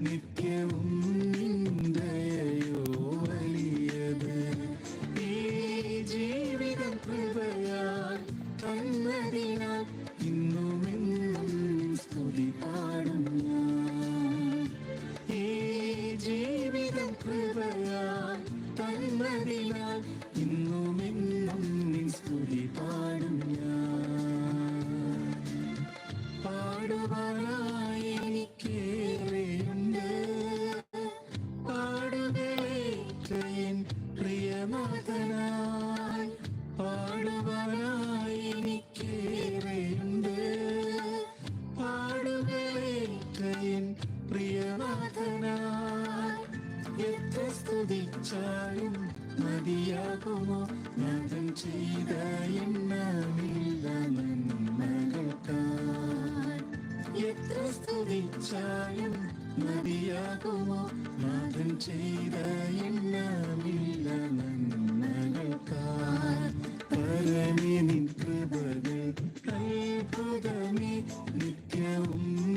Nikke Umri you. can't.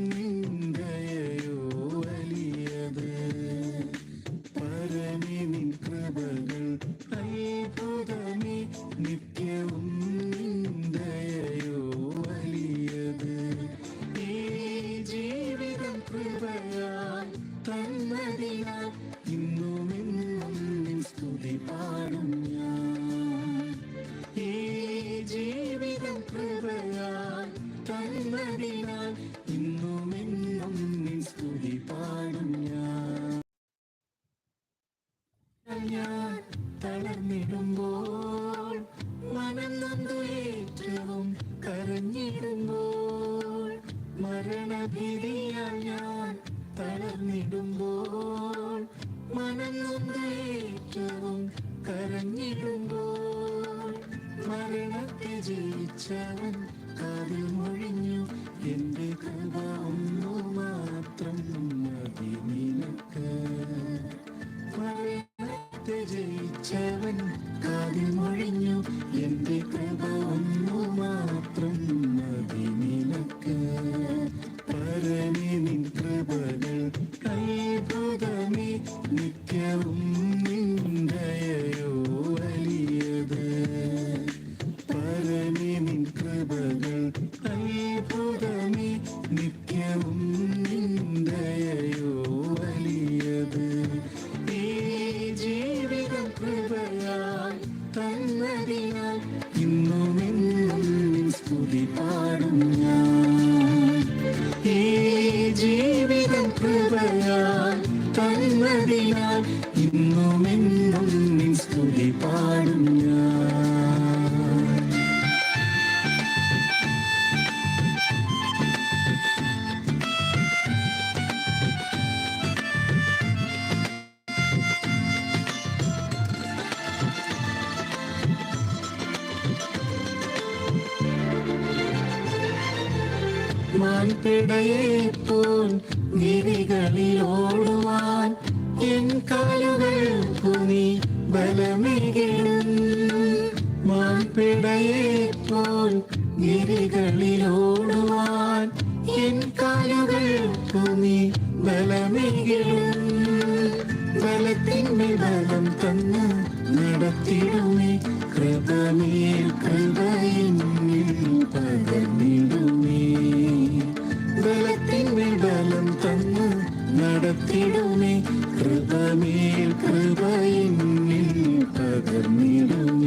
நான் പിടയേറ്റോൻ വിരികളിൽ ഓടുവാൻ N കാലുകൾ കുനി ബലമികയും മാൻ പിടയേറ്റോൻ വിരികളിൽ ഓടുവാൻ N കാലുകൾ കുനി ബലമികയും ബലത്തിന്മേൽ ബലം തന്ന് നടത്തിടുമേ കൃപമേൽ കൃപയിൻ പകർത്തിടുമേ കൃപമേൽ കൃപയിൻ പകർന്നിടുമേ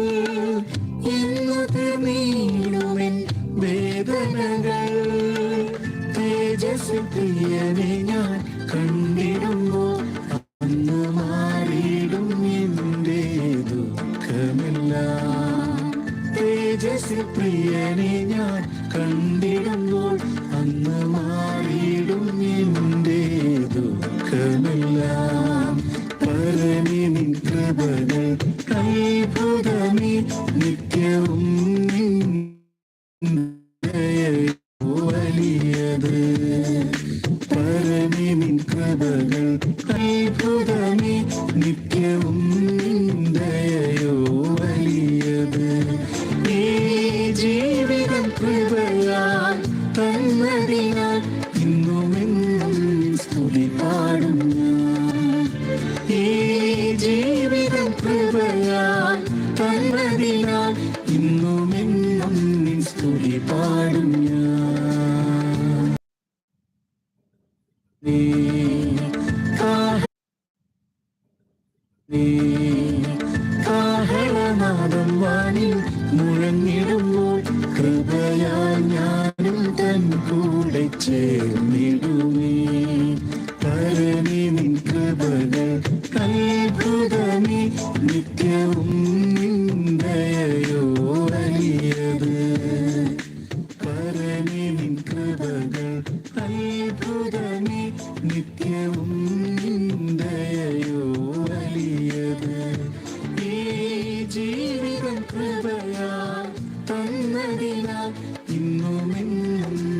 പാടും ഞാൻ. നീ നീ മുഴങ്ങിടുമ്പോൾ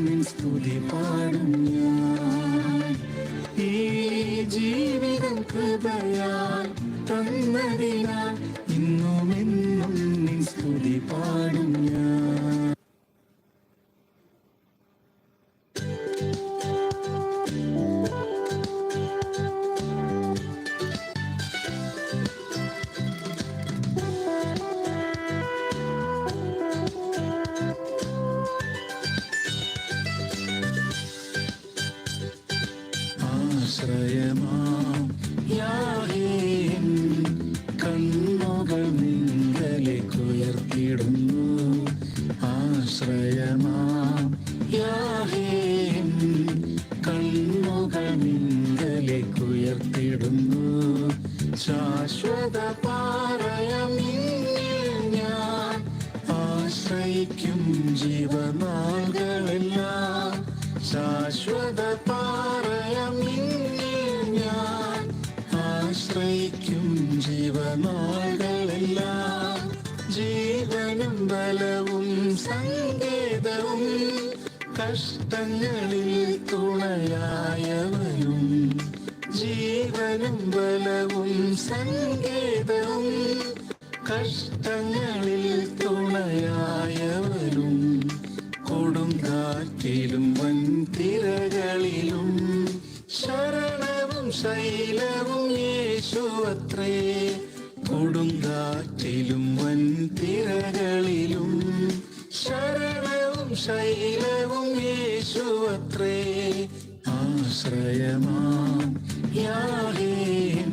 നിൻ സ്തുതി ഞാൻ. ഈ ഇന്നുമെന്നും നിൻ സ്തുതി പാടും ഞാൻ. ശാശ്വത പാറയം ഞാൻ ആശ്രയിക്കും ജീവനാളുകളെല്ലാം ശാശ്വത പാറയം ഞാൻ ആശ്രയിക്കും ജീവനാളുകളെല്ലാം ജീവനും ബലവും സങ്കേതവും കഷ്ടങ്ങളിൽ ജീവനും ബലവും സങ്കേതവും കഷ്ടങ്ങളിൽ തുണയായവനും കൊടുങ്കാറ്റിലും വൻ തിരകളിലും ശരണവും ശൈലവും യേശുവത്രേ. കൊടുങ്കാറ്റിലും വൻ തിരകളിലും ശരണവും ശൈലവും യേശുവത്രേ. ആശ്രയമാം യാഹേൻ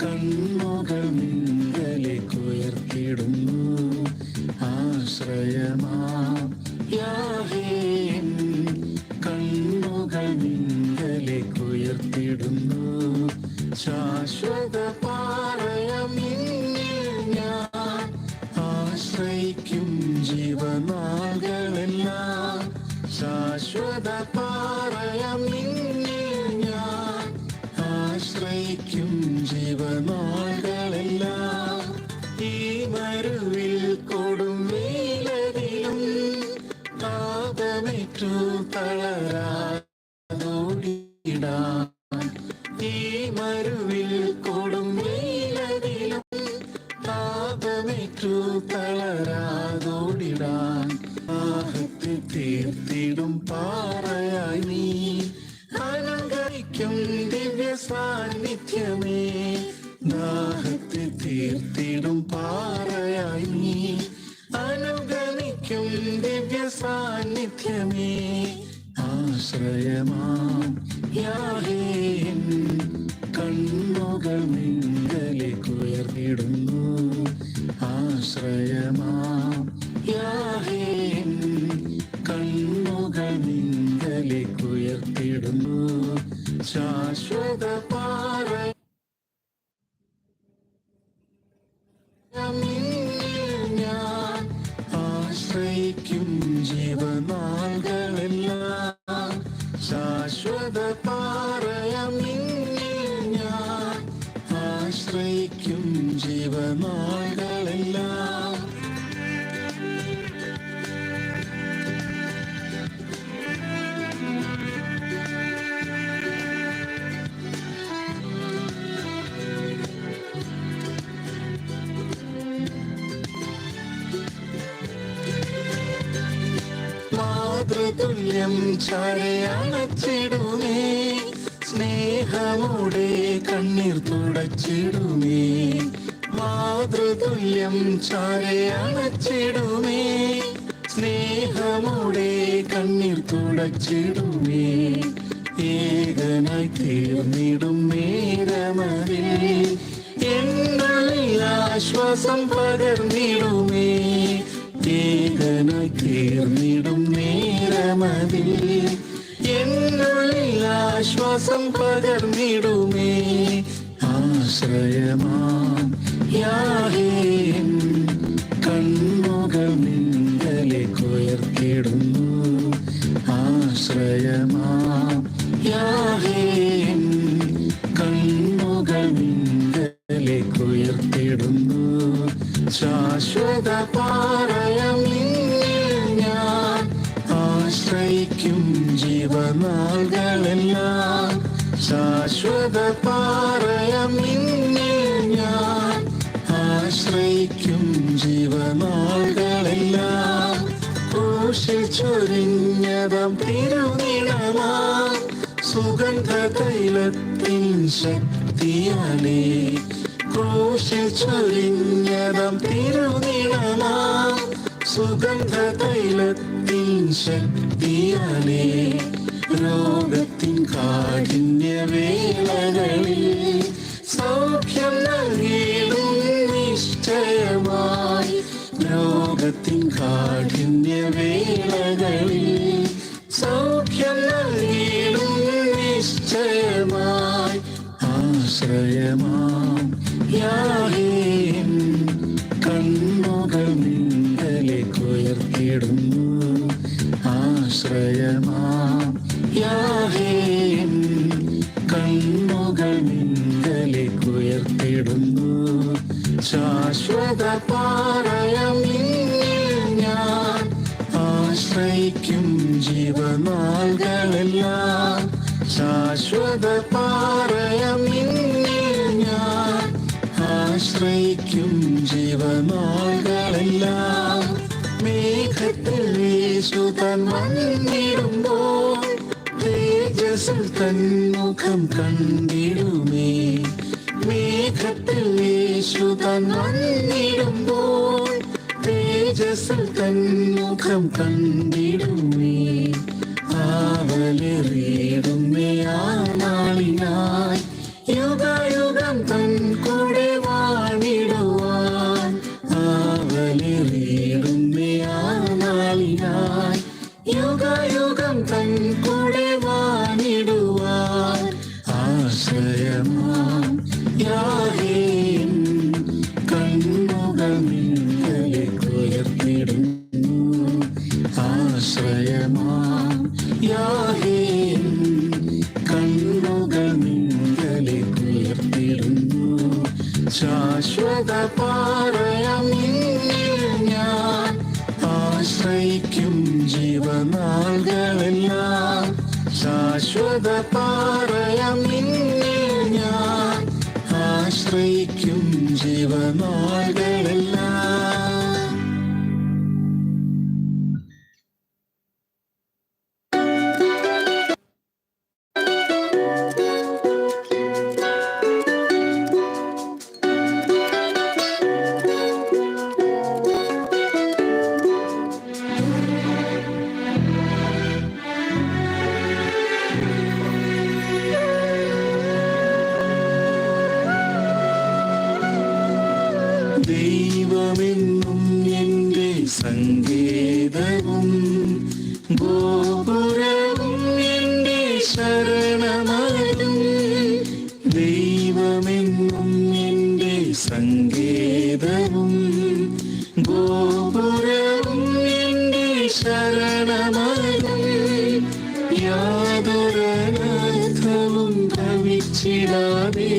കണ്ണുകൾ ആശ്രയമാം യാഹേൻ കണ്ണുകൾ നിങ്കലേക്കുയർത്തിടുന്നു ശാശ്വത പാറയം ഞാൻ ആശ്രയിക്കും ജീവനാളുകളെല്ലാം ശാശ്വത തീർത്തിടും പാറയായി നീ. അലങ്കരിക്കും ദിവ്യ സാന്നിധ്യമേ. ദാഹത്തെ തീർത്തിടും പാറയായി നീ. അനുഗമിക്കും ദിവ്യ സാന്നിധ്യമേ. ആശ്രയമാം യാഹേൻ. കണ്ണുകൾ നിങ്കലേക്കുയർന്നിടുന്നു കാതലിക്കുയർത്തിടുന്നു ശാശ്വത പാറ ശാശ്വത പാറയമിൽ ഞാൻ ആശ്രയിക്കും ജീവനാൾ മാതൃതുല്യം ചരയണച്ചിടുമേ സ്നേഹമൂടെ കണ്ണീർ തുടച്ചിടുമേ. മാതൃതുല്യം ചരയണച്ചിടുമേ സ്നേഹമൂടെ കണ്ണീർ തുടച്ചിടുമേ. ഏകനായി തീർന്നിടും നേരമതിൽ എന്നാശ്വാസം ആശ്വാസം പകർന്നിടുമേ. നേരമതിൽ എന്നുള്ളിൽ ആശ്വാസം പകർന്നിടുമേ. ആശ്രയമാം യാഹേൻ കണ്ണുകൾ നിങ്ങളിലേക്ക് ഉയർത്തിടുന്നു ആശ്രയമാം യാഹേൻ കണ്ണുകൾ നിങ്ങളിലേക്ക് ഉയർത്തിടുന്നു ശാശ്വത പാറയം പാറയം ഞാൻ ആശ്രയിക്കും സുഗന്ധ തൈലത്തിൻ ശക്തിയാലേ രോഗത്തിൻ കാഠിന്യ വേളകളിൽ സൗഖ്യം നൽകിയിടും നിശ്ചയമായി. രോഗത്തിൻ കാഠിന്യവേളകളിൽ സൗഖ്യം നൽകിയിടും നിശ്ചയമായി. ആശ്രയമാം യാഹേൻ ശാശ്വത പാറയം ഞാൻ ആശ്രയിക്കും ജീവനാളുകളെല്ലാം ശാശ്വത പാറയം ഞാൻ ആശ്രയിക്കും ജീവനാളുകളെല്ലാം മേഘത്തിൽ യേശുതൻ വന്നിടുമ്പോൾ തേജസ്സിൽ തന്മുഖം കണ്ടിടുമേ. മേഘത്തിൽ യേശുതൻ വന്നിടുമ്പോൾ തേജസ്സിൽ തന്മുഖം കണ്ടിടുമേ. ആവലെറിയിടുമേ ആ നാളിനായി യുഗയുഗം തൻ കൂടെ വാണിടുവാൻ. ആവലെറിയിടുമേ ആ നാളിനായി യുഗയുഗം തൻ സംഗീതവും ഗോപുരവും എന്റെ ശരണമാകും. യാതൊരനാഥവും ഭവിച്ചിടാതെ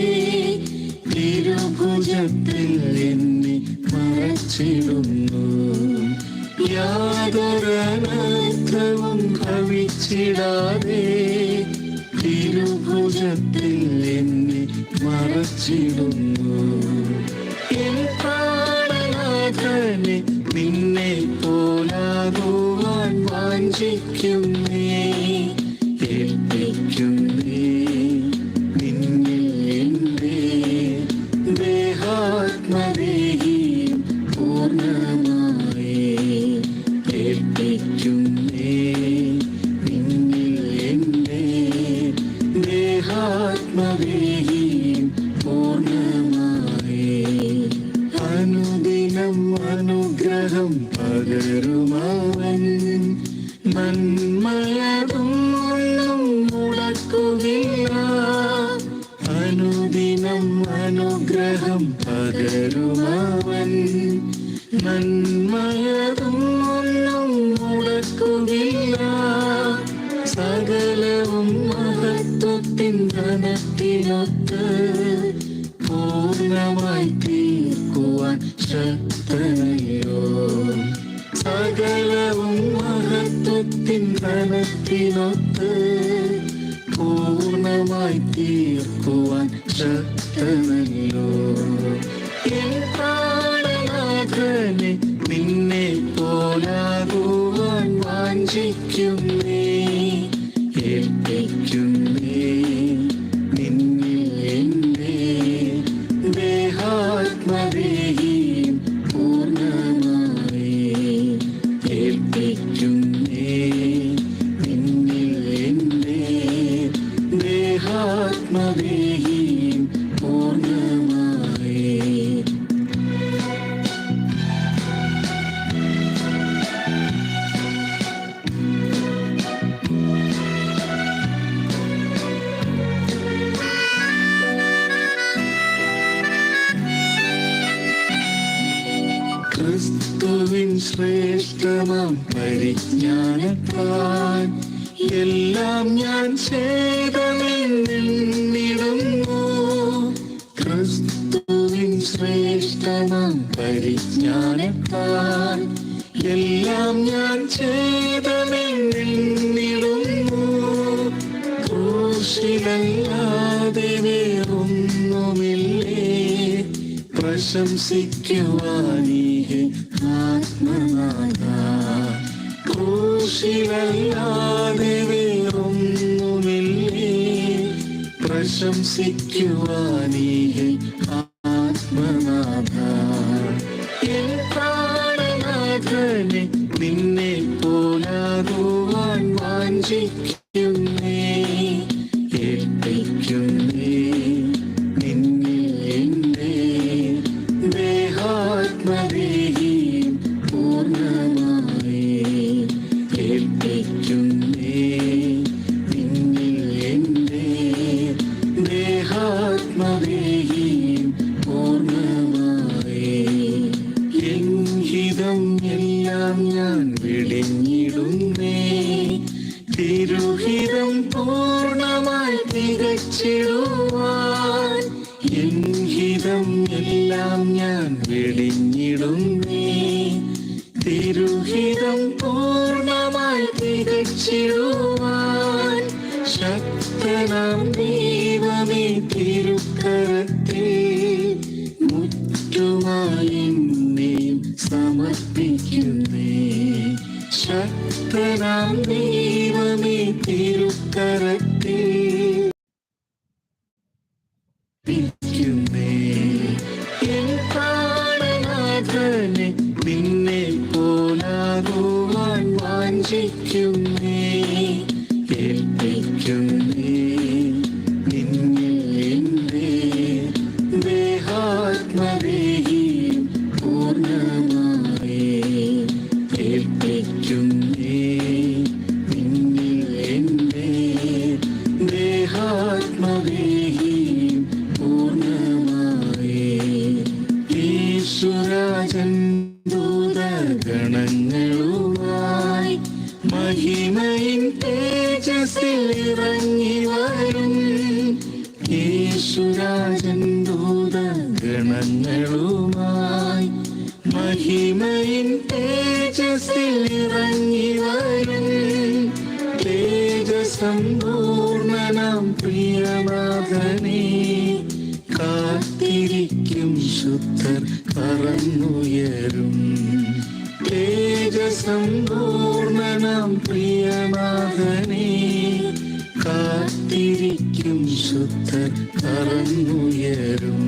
തിരുഭുജത്തിൽ എന്നെ മറച്ചിടുന്നു. യാതൊരനാഥവും ഭവിച്ചിടാതെ സകലവും മഹത്വത്തിൻ ധനത്തിനൊത്ത് പൂർണമായി തീർക്കുവാൻ ശക്തനയോ സകലവും മഹത്വത്തിൻ ധനത്തിനൊത്ത് പൂർണമായി തീർക്കുവാൻ ശക്തനല്ലോ എൻ നിന്നെ പോലാകുവാൻ വാഞ്ചിക്കുന്നു. do. തന്നെത്താൻ എല്ലാം ഞാൻ ചെയ്തമെന്നിടുന്നു. വേറൊന്നുമില്ലേ? പ്രശംസിക്കുവാനീഹെ ആത്മനാഥ. വേറൊന്നുമില്ലേ? പ്രശംസിക്കുവാനീഹെ കരത്തെ മുറ്റുമായി സമർപ്പി തേജസമ്പൂർണനാം പ്രിയനാഥനേ കാത്തിരിക്കും ശുദ്ധർ പറന്നുയരും